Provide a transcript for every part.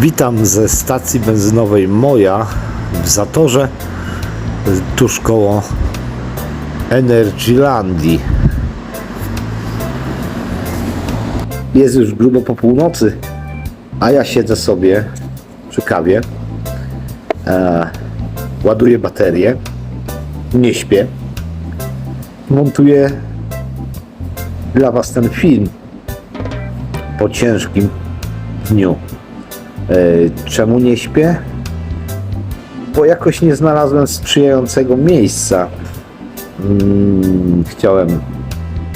Witam ze stacji benzynowej Moja w Zatorze, tuż koło Energylandii. Jest już grubo po północy, a ja siedzę sobie przy kawie, e, ładuję baterię, nie śpię, montuję dla Was ten film po ciężkim dniu. E, Czemu nie śpię? Bo jakoś nie znalazłem sprzyjającego miejsca. Mm, Chciałem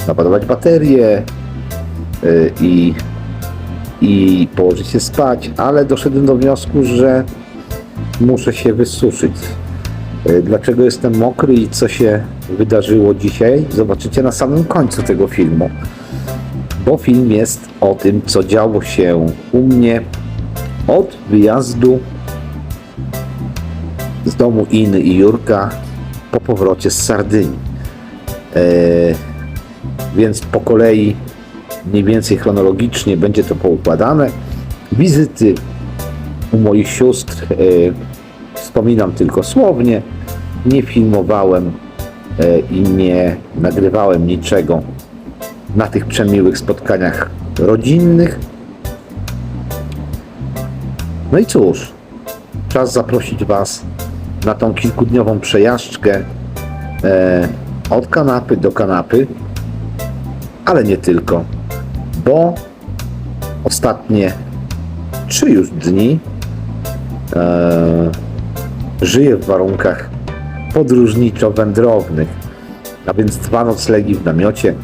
naładować baterię e, i, i położyć się spać, ale doszedłem do wniosku, że muszę się wysuszyć. E, Dlaczego jestem mokry i co się wydarzyło dzisiaj? Zobaczycie na samym końcu tego filmu. Bo film jest o tym, co działo się u mnie od wyjazdu z domu Iny i Jurka po powrocie z Sardynii. E, więc po kolei, mniej więcej chronologicznie będzie to poukładane. Wizyty u moich sióstr e, wspominam tylko słownie. Nie filmowałem e, i nie nagrywałem niczego na tych przemiłych spotkaniach rodzinnych. No i cóż, czas zaprosić Was na tą kilkudniową przejażdżkę e, od kanapy do kanapy, ale nie tylko, bo ostatnie trzy już dni e, żyję w warunkach podróżniczo-wędrownych, a więc dwa noclegi w namiocie,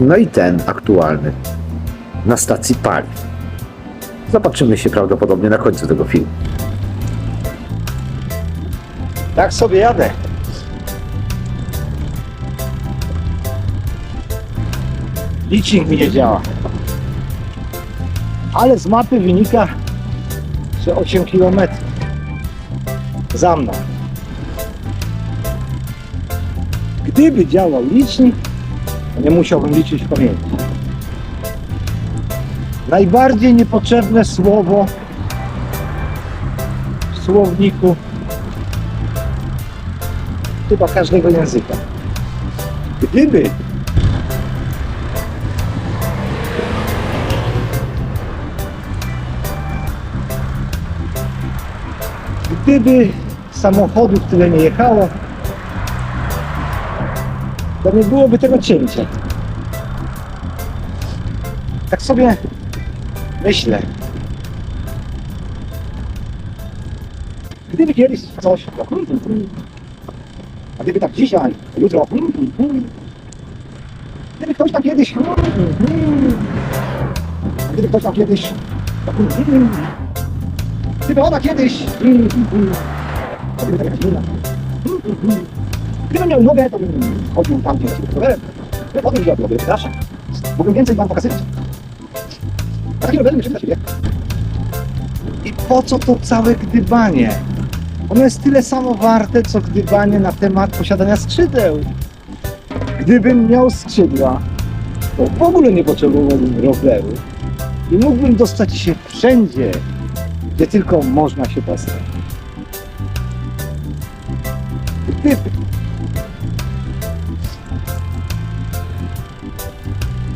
no i ten aktualny na stacji paliw. Zobaczymy się prawdopodobnie na końcu tego filmu. Tak sobie jadę. Licznik mi nie działa. Ale z mapy wynika, że 8 km za mną. Gdyby działał licznik, nie musiałbym liczyć w pamięci. Najbardziej niepotrzebne słowo w słowniku chyba każdego języka. Gdyby gdyby samochodów tyle nie jechało, to nie byłoby tego cięcia. Tak sobie myślę. Gdyby kiedyś coś, a gdyby tak dzisiaj, jutro, gdyby ktoś tam kiedyś, a gdyby ktoś tam kiedyś, gdyby ona kiedyś, a gdyby tak jakaś inna, gdybym miał nogę, to bym chodził tam, gdzie jest potem wziął rower, przepraszam, mógłbym więcej wam pokazywać. A taki rower nie przyda siebie. I po co to całe gdybanie? Ono jest tyle samo warte, co gdybanie na temat posiadania skrzydeł. Gdybym miał skrzydła, to w ogóle nie potrzebowałbym roweru i mógłbym dostać się wszędzie, gdzie tylko można się dostać. Gdyby.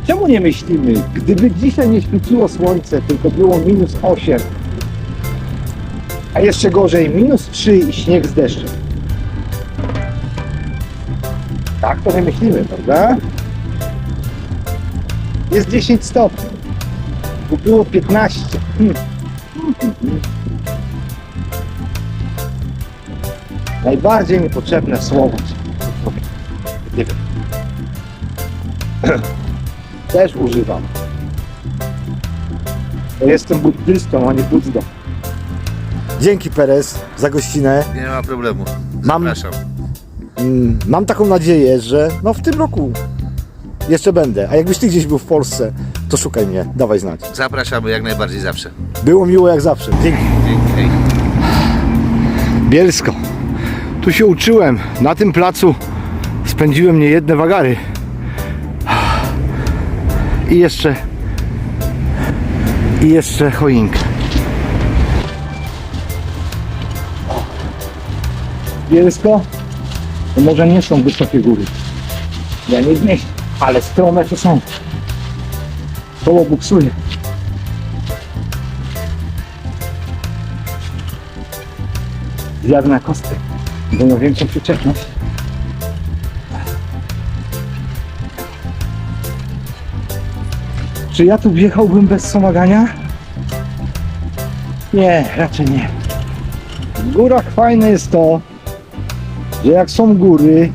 Czemu nie myślimy, gdyby dzisiaj nie świeciło słońce, tylko było minus 8, a jeszcze gorzej minus 3 i śnieg z deszczem? Tak to nie myślimy, prawda? Jest 10 stopni. Tu było 15. Hmm. Najbardziej niepotrzebne słowo. Gdyby. Też używam. Jestem buddystą, a nie buddą. Dzięki Perez za gościnę. Nie ma problemu. Mam- Zapraszam. Mm, Mam taką nadzieję, że no w tym roku jeszcze będę. A jakbyś ty gdzieś był w Polsce, to szukaj mnie, dawaj znać. Zapraszamy jak najbardziej zawsze. Było miło jak zawsze. Dzięki. Dzięki. Hej. Bielsko. Tu się uczyłem. Na tym placu spędziłem niejedne wagary i jeszcze i jeszcze choinkę. Bielsko to może nie są wysokie góry. Ja nie zmieścię, ale z kilometru są. Koło buksuje. Zjadł na kostkę, bo ma większą przyczepność. Czy ja tu wjechałbym bez wspomagania? Nie, raczej nie. W górach fajne jest to, że jak są góry,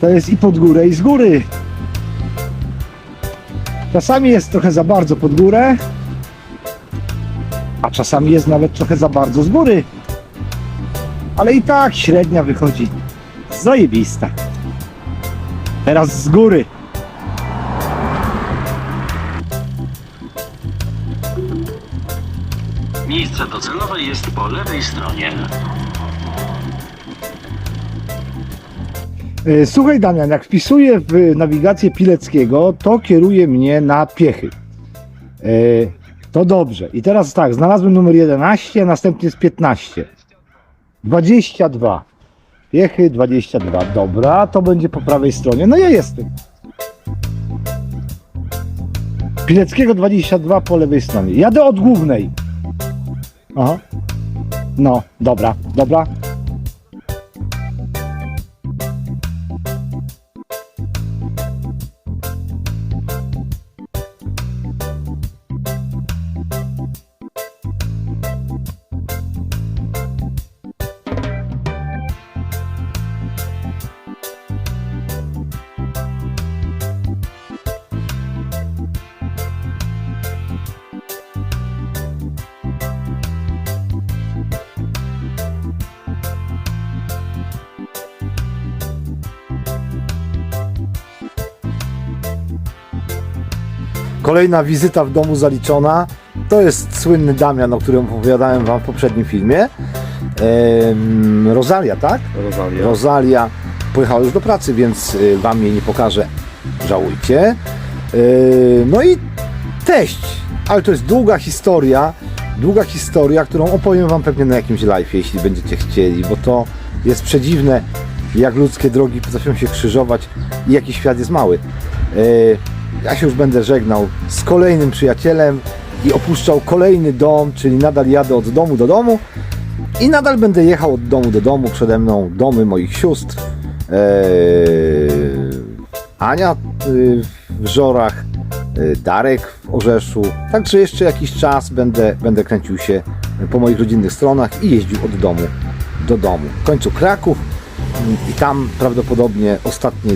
to jest i pod górę, i z góry. Czasami jest trochę za bardzo pod górę, a czasami jest nawet trochę za bardzo z góry. Ale i tak średnia wychodzi zajebista. Teraz z góry. Miejsce docelowe jest po lewej stronie. E, Słuchaj Damian, jak wpisuję w nawigację Pileckiego, to kieruje mnie na Piechy. E, To dobrze. I teraz tak, znalazłem numer 11, a następnie jest 15. 22. Piechy 22. Dobra, to będzie po prawej stronie. No ja jestem. Pileckiego 22 po lewej stronie. Jadę od głównej. Aha. No, dobra, dobra. Kolejna wizyta w domu zaliczona. To jest słynny Damian, o którym opowiadałem Wam w poprzednim filmie. Em, Rosalia, tak? Rosalia. Rosalia pojechała już do pracy, więc y, Wam jej nie pokażę. Żałujcie. Y, No i teść. Ale to jest długa historia. Długa historia, którą opowiem Wam pewnie na jakimś live, jeśli będziecie chcieli, bo to jest przedziwne, jak ludzkie drogi potrafią się krzyżować i jaki świat jest mały. Y, Ja się już będę żegnał z kolejnym przyjacielem i opuszczał kolejny dom, czyli nadal jadę od domu do domu. I nadal będę jechał od domu do domu, przede mną domy moich sióstr. Eee, Ania y, w Żorach, y, Darek w Orzeszu. Także jeszcze jakiś czas będę, będę kręcił się po moich rodzinnych stronach i jeździł od domu do domu. W końcu Kraków i tam prawdopodobnie ostatnie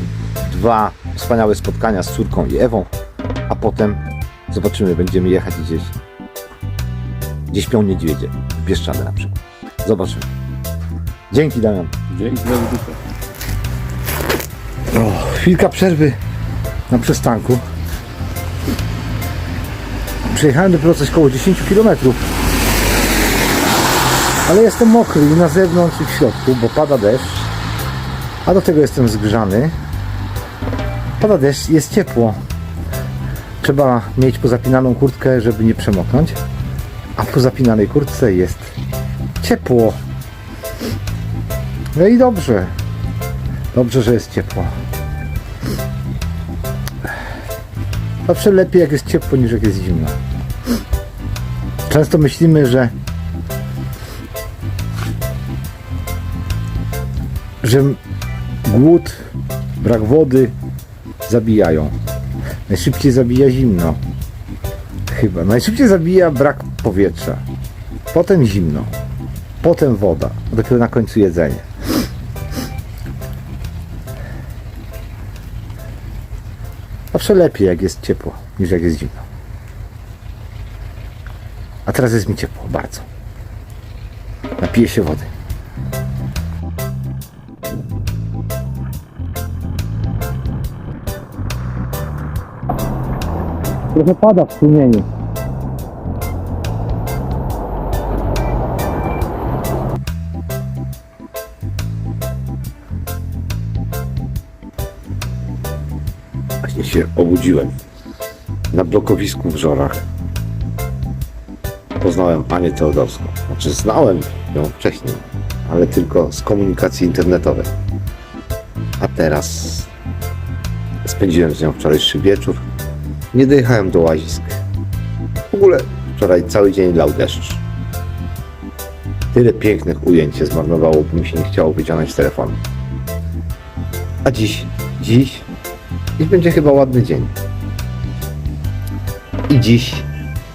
dwa wspaniałe spotkania z córką i Ewą, a potem zobaczymy, będziemy jechać gdzieś, gdzie śpią niedźwiedzie, w Bieszczady na przykład. Zobaczymy. Dzięki Damian. Dzięki za wizytę. O, chwilka przerwy na przystanku. Przejechałem dopiero coś koło 10 km. Ale jestem mokry i na zewnątrz i w środku, bo pada deszcz. A do tego jestem zgrzany. Pada deszcz, jest ciepło. Trzeba mieć pozapinaną kurtkę, żeby nie przemoknąć. A po zapinanej kurtce jest ciepło. No i dobrze. Dobrze, że jest ciepło. Zawsze lepiej jak jest ciepło niż jak jest zimno. Często myślimy, że że głód, brak wody zabijają. Najszybciej zabija zimno. Chyba. Najszybciej zabija brak powietrza. Potem zimno. Potem woda. Dopiero na końcu jedzenie. Zawsze lepiej jak jest ciepło niż jak jest zimno. A teraz jest mi ciepło, bardzo. Napiję się wody. Trochę pada w strumieniu. Właśnie się obudziłem na blokowisku w Żorach. Poznałem Anię Teodorską. Znaczy znałem ją wcześniej, ale tylko z komunikacji internetowej. A teraz spędziłem z nią wczorajszy wieczór. Nie dojechałem do łazisk. W ogóle wczoraj cały dzień lał deszcz. Tyle pięknych ujęć się zmarnowało, by mi się nie chciało wyciągnąć telefonu. A dziś, dziś, dziś będzie chyba ładny dzień. I dziś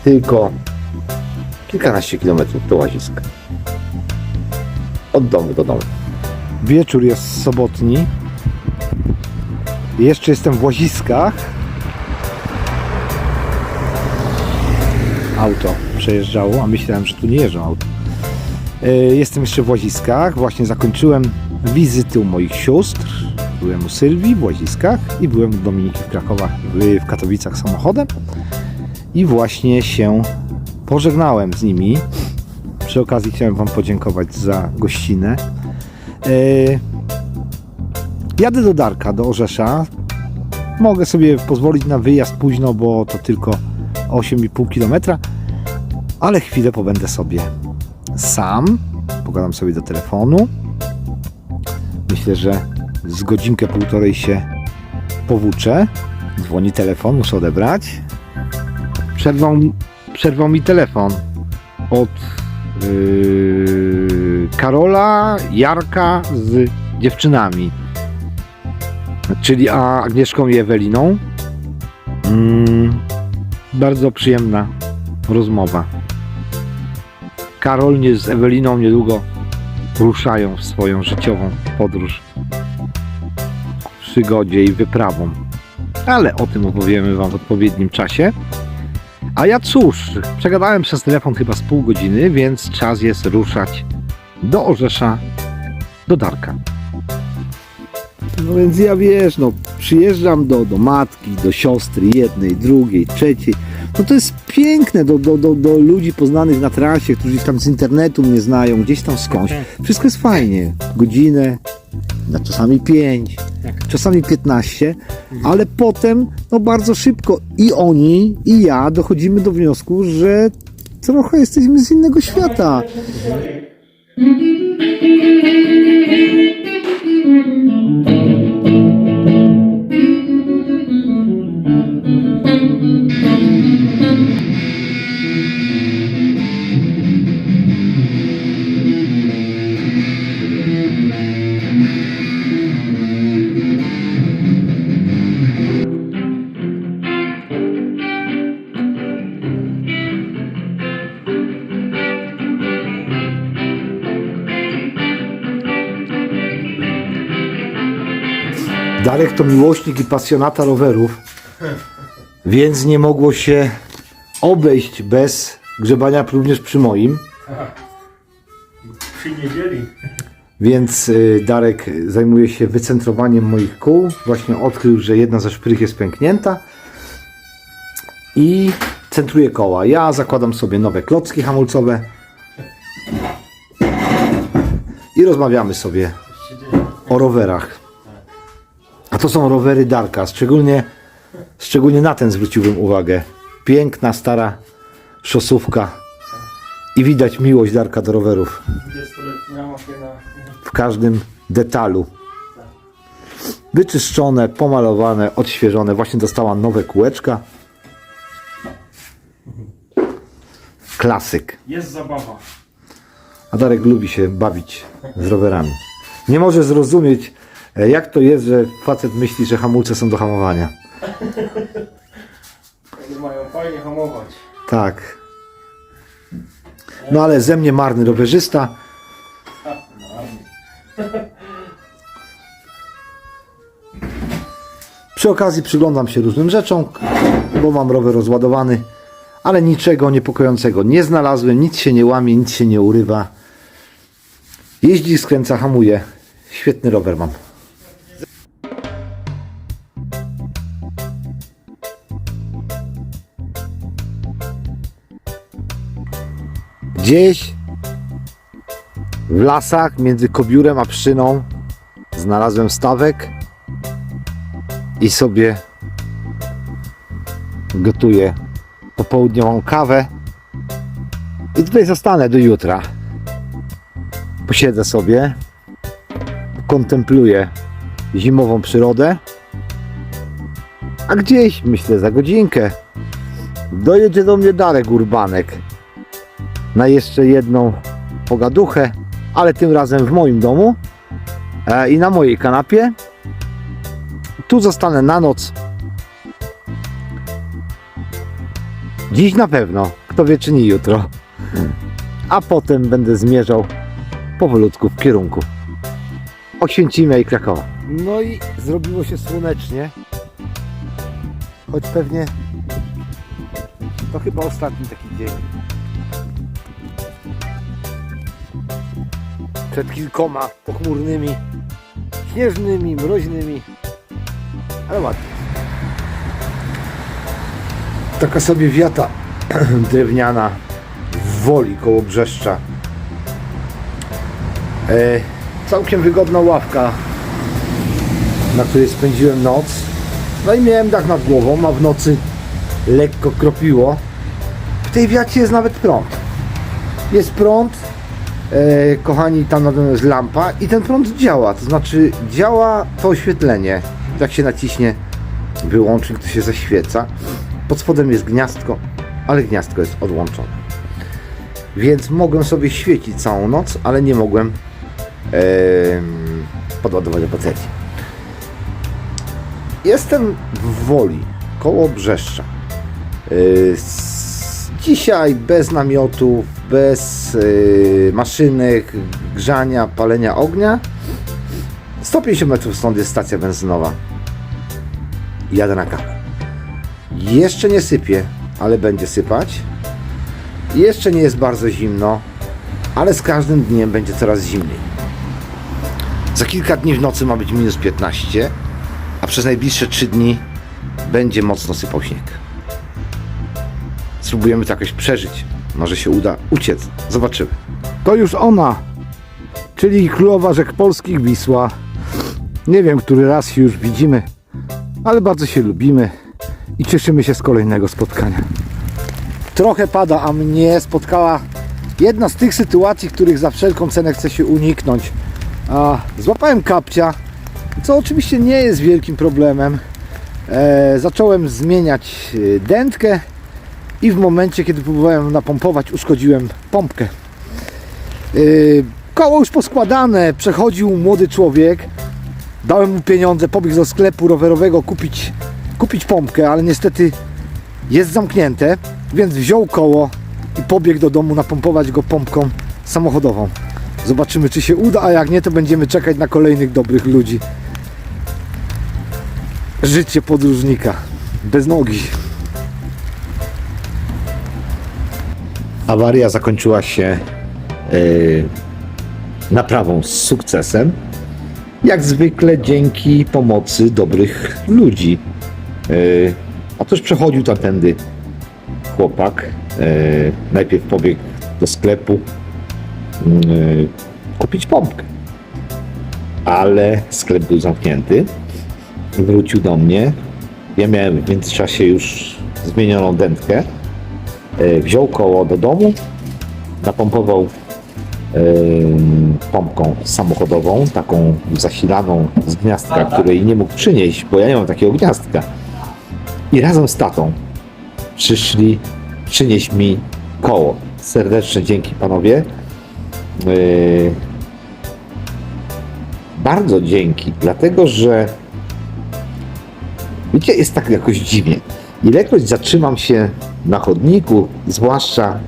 tylko kilkanaście kilometrów do łaziska. Od domu do domu. Wieczór jest sobotni. Jeszcze jestem w Łaziskach. Auto przejeżdżało, a myślałem, że tu nie jeżdżą auto. E, Jestem jeszcze w Łaziskach. Właśnie zakończyłem wizyty u moich sióstr. Byłem u Sylwii w Łaziskach i byłem u Dominiki w Krakowach, w, Katowicach samochodem. I właśnie się pożegnałem z nimi. Przy okazji chciałem Wam podziękować za gościnę. E, Jadę do Darka, do Orzesza. Mogę sobie pozwolić na wyjazd późno, bo to tylko 8,5 km, ale chwilę pobędę sobie sam. Pogadam sobie do telefonu. Myślę, że z godzinkę, półtorej się powłóczę. Dzwoni telefon, muszę odebrać. Przerwał, przerwał mi telefon od yy, Karola, Jarka z dziewczynami. Czyli a Agnieszką i Eweliną. Mm, bardzo przyjemna rozmowa. Karol z Eweliną niedługo ruszają w swoją życiową podróż przygodzie i wyprawą. Ale o tym opowiemy Wam w odpowiednim czasie. A ja cóż, przegadałem przez telefon chyba z pół godziny, więc czas jest ruszać do Orzesza, do Darka. No więc ja wiesz, no przyjeżdżam do, do matki, do siostry jednej, drugiej, trzeciej. No to jest piękne do, do, do, do ludzi poznanych na trasie, którzy tam z internetu mnie znają, gdzieś tam skądś. Wszystko jest fajnie. Godzinę, no czasami pięć, czasami 15, ale potem no bardzo szybko i oni, i ja dochodzimy do wniosku, że trochę jesteśmy z innego świata. To miłośnik i pasjonata rowerów, więc nie mogło się obejść bez grzebania również przy moim. Przy niedzieli. Więc y, Darek zajmuje się wycentrowaniem moich kół. Właśnie odkrył, że jedna ze szprych jest pęknięta i centruje koła. Ja zakładam sobie nowe klocki hamulcowe i rozmawiamy sobie o rowerach. To są rowery Darka. Szczególnie, szczególnie na ten zwróciłbym uwagę. Piękna, stara szosówka i widać miłość Darka do rowerów 20-letnia maszyna. w każdym detalu. Wyczyszczone, pomalowane, odświeżone. Właśnie dostała nowe kółeczka. Klasyk. Jest zabawa. A Darek lubi się bawić z rowerami. Nie może zrozumieć, jak to jest, że facet myśli, że hamulce są do hamowania. One mają fajnie hamować. Tak. No ale ze mnie marny rowerzysta. Przy okazji przyglądam się różnym rzeczom, bo mam rower rozładowany, ale niczego niepokojącego nie znalazłem, nic się nie łamie, nic się nie urywa. Jeździ, skręca, hamuje. Świetny rower mam. Gdzieś w lasach między Kobiurem a Pszczyną znalazłem stawek i sobie gotuję popołudniową kawę i tutaj zostanę do jutra. posiedzę sobie, kontempluję zimową przyrodę, a gdzieś, myślę, za godzinkę dojedzie do mnie Darek Urbanek na jeszcze jedną pogaduchę, ale tym razem w moim domu e, i na mojej kanapie. Tu zostanę na noc. Dziś na pewno, kto wie czy nie jutro. A potem będę zmierzał powolutku w kierunku Oświęcimia i Krakowa. No i zrobiło się słonecznie. Choć pewnie to chyba ostatni taki dzień. Przed kilkoma pochmurnymi, śnieżnymi, mroźnymi, ale ładnie. Taka sobie wiata drewniana w woli koło Brzeszcza. E, całkiem wygodna ławka, na której spędziłem noc. No i miałem dach nad głową, a w nocy lekko kropiło. W tej wiacie jest nawet prąd. Jest prąd, kochani, tam na dole jest lampa i ten prąd działa, to znaczy działa to oświetlenie. Jak się naciśnie wyłącznik, to się zaświeca. Pod spodem jest gniazdko, ale gniazdko jest odłączone. Więc mogłem sobie świecić całą noc, ale nie mogłem em, podładować baterii. Jestem w Woli, koło Brzeszcza. Yy, s- Dzisiaj bez namiotów, bez yy, maszynek, grzania, palenia ognia. 150 metrów stąd jest stacja benzynowa. Jadę na kawę. Jeszcze nie sypie, ale będzie sypać. Jeszcze nie jest bardzo zimno, ale z każdym dniem będzie coraz zimniej. Za kilka dni w nocy ma być minus 15, a przez najbliższe 3 dni będzie mocno sypał śnieg. Spróbujemy to jakoś przeżyć. Może się uda uciec. Zobaczymy. To już ona, czyli królowa rzek polskich Wisła. Nie wiem, który raz się już widzimy, ale bardzo się lubimy i cieszymy się z kolejnego spotkania. Trochę pada, a mnie spotkała jedna z tych sytuacji, których za wszelką cenę chce się uniknąć. A, złapałem kapcia, co oczywiście nie jest wielkim problemem. E, zacząłem zmieniać e, dętkę i w momencie, kiedy próbowałem napompować, uszkodziłem pompkę. Yy, koło już poskładane, przechodził młody człowiek. Dałem mu pieniądze, pobiegł do sklepu rowerowego kupić, kupić pompkę, ale niestety jest zamknięte, więc wziął koło i pobiegł do domu napompować go pompką samochodową. Zobaczymy, czy się uda, a jak nie, to będziemy czekać na kolejnych dobrych ludzi. Życie podróżnika bez nogi. Awaria zakończyła się yy, naprawą z sukcesem. Jak zwykle dzięki pomocy dobrych ludzi. Yy, otóż przechodził tamtędy chłopak. Yy, najpierw pobiegł do sklepu yy, kupić pompkę. Ale sklep był zamknięty. Wrócił do mnie. Ja miałem w międzyczasie już zmienioną dętkę. E, wziął koło do domu, napompował e, pompką samochodową, taką zasilaną z gniazdka, której nie mógł przynieść, bo ja nie mam takiego gniazdka. I razem z tatą przyszli przynieść mi koło. Serdeczne dzięki panowie. E, bardzo dzięki, dlatego że wiecie, jest tak jakoś dziwnie. Ilekroć zatrzymam się na chodniku, zwłaszcza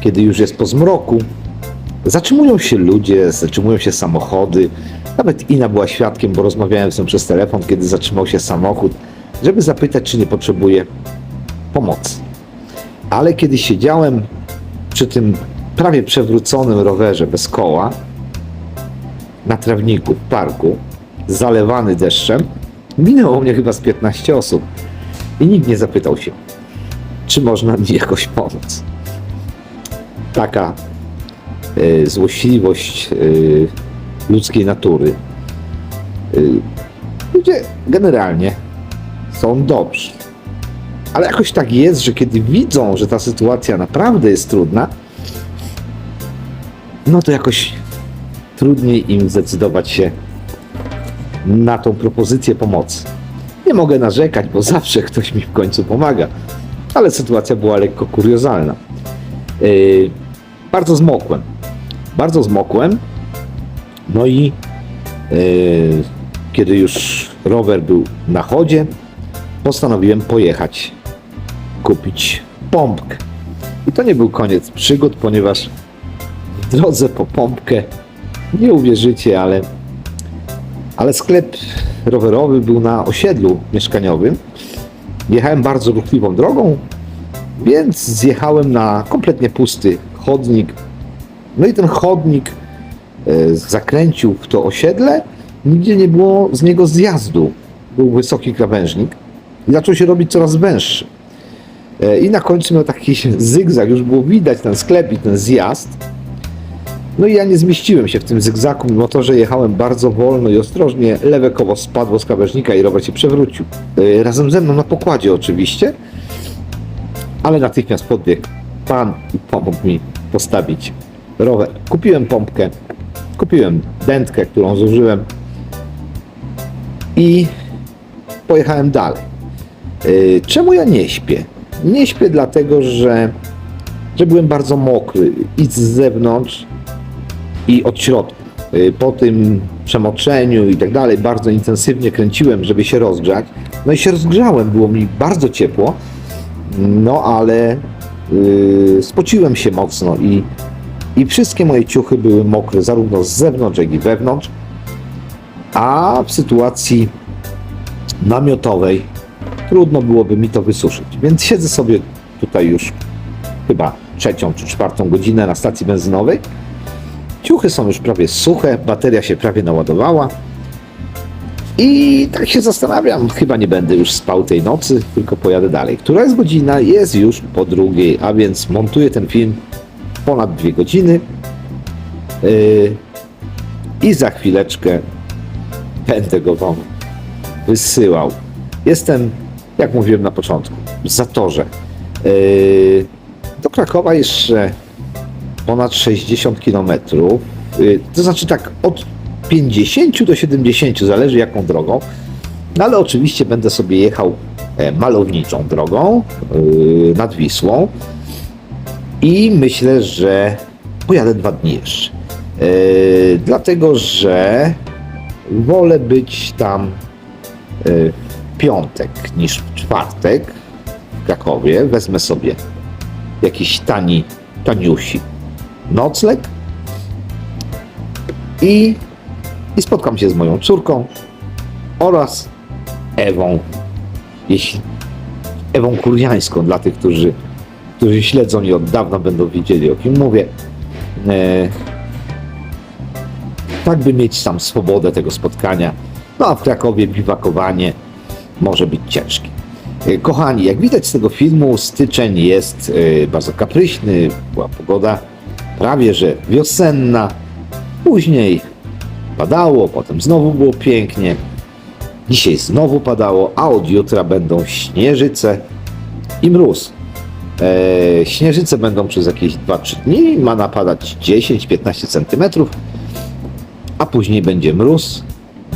kiedy już jest po zmroku, zatrzymują się ludzie, zatrzymują się samochody. Nawet Ina była świadkiem, bo rozmawiałem z nią przez telefon, kiedy zatrzymał się samochód, żeby zapytać, czy nie potrzebuje pomocy. Ale kiedy siedziałem przy tym prawie przewróconym rowerze bez koła, na trawniku w parku, zalewany deszczem, minęło mnie chyba z 15 osób i nikt nie zapytał się, czy można mi jakoś pomóc. Taka y, złośliwość y, ludzkiej natury. Y, ludzie generalnie są dobrzy. Ale jakoś tak jest, że kiedy widzą, że ta sytuacja naprawdę jest trudna, no to jakoś trudniej im zdecydować się na tą propozycję pomocy. Nie mogę narzekać, bo zawsze ktoś mi w końcu pomaga, ale sytuacja była lekko kuriozalna. Yy, bardzo zmokłem. Bardzo zmokłem. No i yy, kiedy już rower był na chodzie, postanowiłem pojechać kupić pompkę. I to nie był koniec przygód, ponieważ w drodze po pompkę, nie uwierzycie, ale, ale sklep rowerowy był na osiedlu mieszkaniowym. Jechałem bardzo ruchliwą drogą, więc zjechałem na kompletnie pusty chodnik. No i ten chodnik e, zakręcił w to osiedle, nigdzie nie było z niego zjazdu. Był wysoki krawężnik i zaczął się robić coraz węższy. E, I na końcu miał taki zygzak, już było widać ten sklep i ten zjazd. No i ja nie zmieściłem się w tym zygzaku, mimo to, że jechałem bardzo wolno i ostrożnie, lewe koło spadło z krawężnika i rower się przewrócił. E, Razem ze mną na pokładzie oczywiście, ale natychmiast podbiegł pan i pomógł mi postawić rower. Kupiłem pompkę, kupiłem dętkę, którą zużyłem i pojechałem dalej. Yy, Czemu ja nie śpię? Nie śpię dlatego, że, że byłem bardzo mokry i z zewnątrz, i od środka. Yy, Po tym przemoczeniu i tak dalej bardzo intensywnie kręciłem, żeby się rozgrzać. No i się rozgrzałem, było mi bardzo ciepło, no ale yy, spociłem się mocno i, i wszystkie moje ciuchy były mokre, zarówno z zewnątrz, jak i wewnątrz. A w sytuacji namiotowej trudno byłoby mi to wysuszyć. Więc siedzę sobie tutaj już chyba trzecią czy czwartą godzinę na stacji benzynowej. Ciuchy są już prawie suche, bateria się prawie naładowała. I tak się zastanawiam, chyba nie będę już spał tej nocy, tylko pojadę dalej. Która jest godzina? Jest już po drugiej, a więc montuję ten film ponad dwie godziny. Yy, I za chwileczkę będę go wam wysyłał. Jestem, jak mówiłem na początku, w Zatorze. Yy, do Krakowa jeszcze ponad 60 km. Yy, to znaczy tak od 50 do 70, zależy jaką drogą. No ale oczywiście będę sobie jechał e, malowniczą drogą yy, nad Wisłą i myślę, że pojadę dwa dni jeszcze. Yy, dlatego, że wolę być tam yy, w piątek niż w czwartek w Krakowie. Wezmę sobie jakiś tani, taniusi nocleg i, i spotkam się z moją córką oraz Ewą, jeśli Ewą Kurjańską, dla tych, którzy, którzy śledzą mnie od dawna, będą wiedzieli o kim mówię. E, tak by mieć tam swobodę tego spotkania. No a w Krakowie biwakowanie może być ciężkie. E, Kochani, jak widać z tego filmu, styczeń jest e, bardzo kapryśny, była pogoda prawie że wiosenna. Później padało, potem znowu było pięknie. Dzisiaj znowu padało, a od jutra będą śnieżyce i mróz. E, śnieżyce będą przez jakieś 2-3 dni, ma napadać 10-15 cm, a później będzie mróz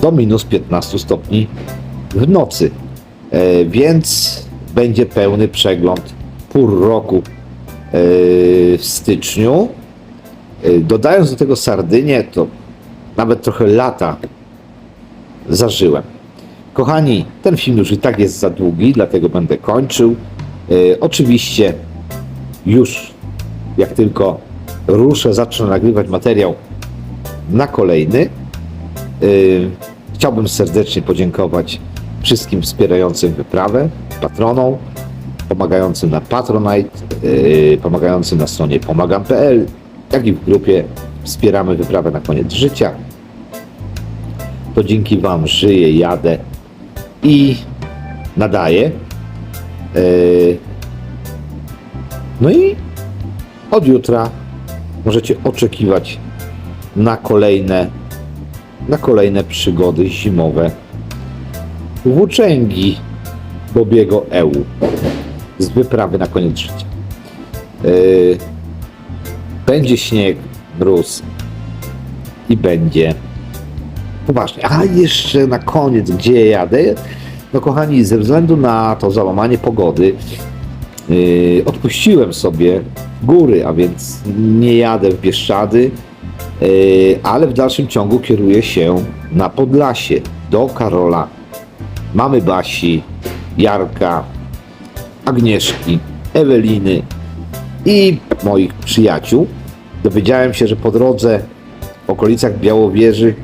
do minus 15 stopni w nocy. E, więc będzie pełny przegląd pór roku e, w styczniu. E, Dodając do tego Sardynię, to nawet trochę lata zażyłem. Kochani, ten film już i tak jest za długi, dlatego będę kończył. E, oczywiście już jak tylko ruszę, zacznę nagrywać materiał na kolejny. E, chciałbym serdecznie podziękować wszystkim wspierającym wyprawę, patronom, pomagającym na Patronite, pomagającym na stronie pomagam.pl, jak i w grupie Wspieramy wyprawę na koniec życia. To dzięki Wam żyję, jadę i nadaję. E, No i od jutra możecie oczekiwać na kolejne, na kolejne przygody zimowe włóczęgi Bobiego EU z wyprawy na koniec życia. Będzie śnieg, mróz i będzie poważnie. A jeszcze na koniec, gdzie jadę? No kochani, ze względu na to załamanie pogody, yy, odpuściłem sobie góry, a więc nie jadę w Bieszczady, yy, ale w dalszym ciągu kieruję się na Podlasie, do Karola, mamy Basi, Jarka, Agnieszki, Eweliny i moich przyjaciół. Dowiedziałem się, że po drodze w okolicach Białowieży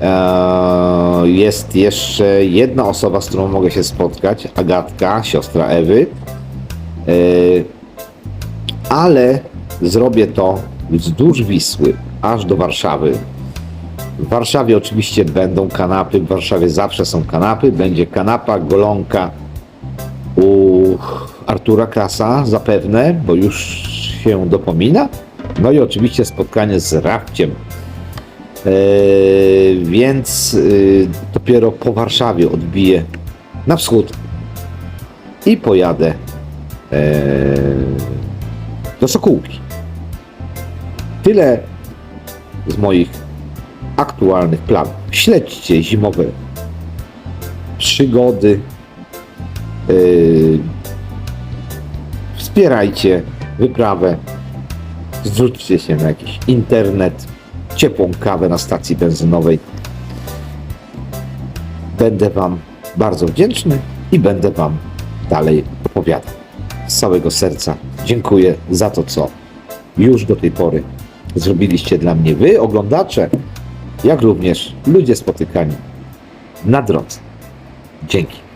e, jest jeszcze jedna osoba, z którą mogę się spotkać, Agatka, siostra Ewy. E, ale zrobię to wzdłuż Wisły, aż do Warszawy. W Warszawie oczywiście będą kanapy, w Warszawie zawsze są kanapy. Będzie kanapa, golonka u Artura Krasa zapewne, bo już się dopomina. No i oczywiście spotkanie z Rafciem. Eee, więc y, dopiero po Warszawie odbiję na wschód i pojadę eee, do Sokółki. Tyle z moich aktualnych planów. Śledźcie zimowe przygody. Wspierajcie wyprawę. Zrzućcie się na jakiś internet, ciepłą kawę na stacji benzynowej. Będę Wam bardzo wdzięczny i będę Wam dalej opowiadał. Z całego serca dziękuję za to, co już do tej pory zrobiliście dla mnie Wy, oglądacze, jak również ludzie spotykani na drodze. Dzięki.